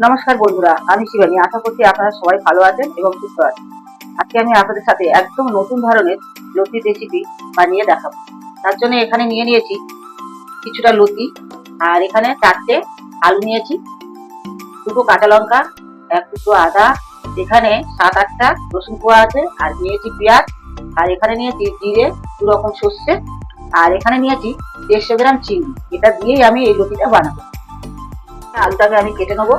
নমস্কার বন্ধুরা, আমি শিবানী। আশা করছি আপনারা সবাই ভালো আছেন এবং সুস্থ আছেন। আজকে আমি আপনাদের সাথে একদম নতুন ধরনের লতির রেসিপি বানিয়ে দেখাবো। তার জন্য এখানে নিয়ে নিয়েছি কিছুটা লতি, আর এখানে চারটে আলু নিয়েছি, দুটো কাঁচা লঙ্কা, এক দুটো আদা, এখানে সাত আটটা রসুন কোয়া আছে, আর নিয়েছি পেঁয়াজ, আর এখানে নিয়েছি জিরে দু রকম সর্ষে, আর এখানে নিয়েছি দেড়শো গ্রাম চিনি এটা দিয়েই আমি এই লতিটা বানাবো। আলুটাকে আমি কেটে নেব।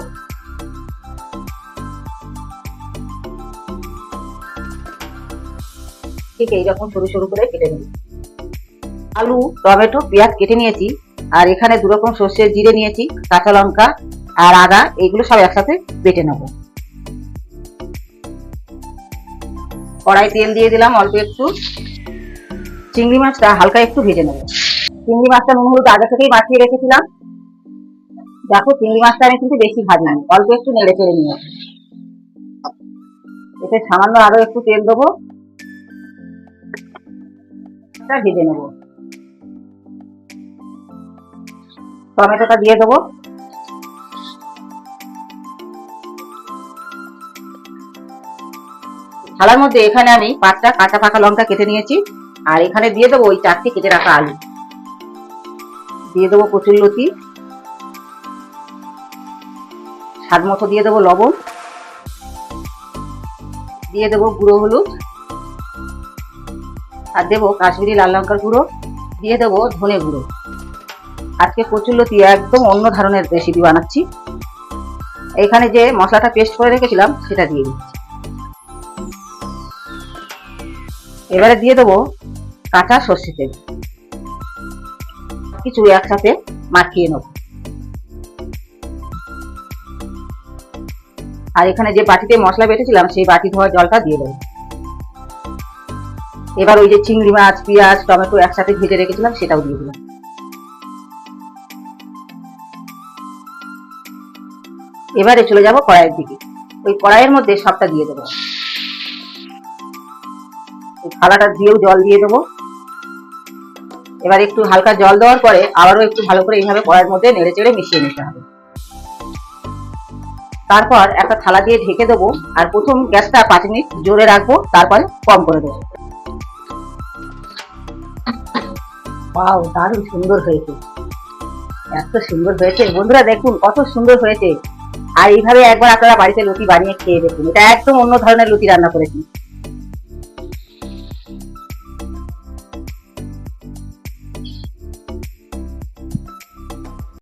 ঠিক এইরকম সরু সরু করে কেটে নেব আলু, টমেটো, পেঁয়াজ কেটে নিয়েছি, আর এখানে দু রকম সর্ষের জিরে নিয়েছি, কাঁচা লঙ্কা আর আদা, এগুলো সব একসাথে বেটে নেব। কড়াই তেল দিয়ে দিলাম অল্প একটু। চিংড়ি মাছটা হালকা একটু ভেজে নেব। চিংড়ি মাছটা নুন হলুদ আগে থেকেই বাঁচিয়ে রেখেছিলাম। দেখো চিংড়ি মাছটা আমি কিন্তু বেশি ভাজিনি অল্প একটু নেড়ে চেড়ে নিয়ে এতে সামান্য আরও একটু তেল দেবো। এটা ভেজে নেব। টমেটোটা দিয়ে দেবো। থালার মধ্যে এখানে আমি পাঁচটা কাঁচা পাকা লঙ্কা কেটে নিয়েছি। আর এখানে দিয়ে দেবো ওই চারটি কেটে রাখা আলু। দিয়ে দেবো কচুর লতি। স্বাদ মতো দিয়ে দেবো লবণ। দিয়ে দেবো গুঁড়ো হলুদ। আর দেবো কাশ্মীরি লাল লঙ্কার গুঁড়ো, দিয়ে দেবো ধনে গুঁড়ো। আজকে কচুরলতি একদম অন্য ধরনের রেসিপি বানাচ্ছি। এখানে যে মশলাটা পেস্ট করে রেখেছিলাম, সেটা দিয়ে দিচ্ছি। এবারে দিয়ে দেবো কাঁচা সর্ষে তেল। কিছু একসাথে মাখিয়ে নেব। আর এখানে যে বাটিতে মশলা বেটেছিলাম, সেই বাটি ধোয়া জলটা দিয়ে দেবো। এবার ওই যে চিংড়ি মাছ, পেঁয়াজ, টমেটো একসাথে ভেজে রেখেছিলাম, সেটাও দিয়ে দিলাম। এবারে চলে যাব কড়াইয়ের দিকে। ওই কড়াইয়ের মধ্যে সবটা দিয়ে দেবো। থালাটা দিয়েও জল দিয়ে দেবো। এবার একটু হালকা জল দেওয়ার পরে আবারও একটু ভালো করে এইভাবে কড়াইয়ের মধ্যে নেড়ে চেড়ে মিশিয়ে নিতে হবে। তারপর একটা থালা দিয়ে ঢেকে দেবো, আর প্রথম গ্যাসটা পাঁচ মিনিট জোরে রাখব, তারপরে কম করে দেবো। ওয়াও দারুণ সুন্দর হয়েছে। এত সুন্দর হয়েছে। বন্ধুরা, দেখুন, কত সুন্দর হয়েছে। আর এইভাবে একবার আপনারা বাড়িতে লুচি বানিয়ে খেয়ে দেখুন। এটা একদম অন্য ধরনের লুচি রান্না করেছি।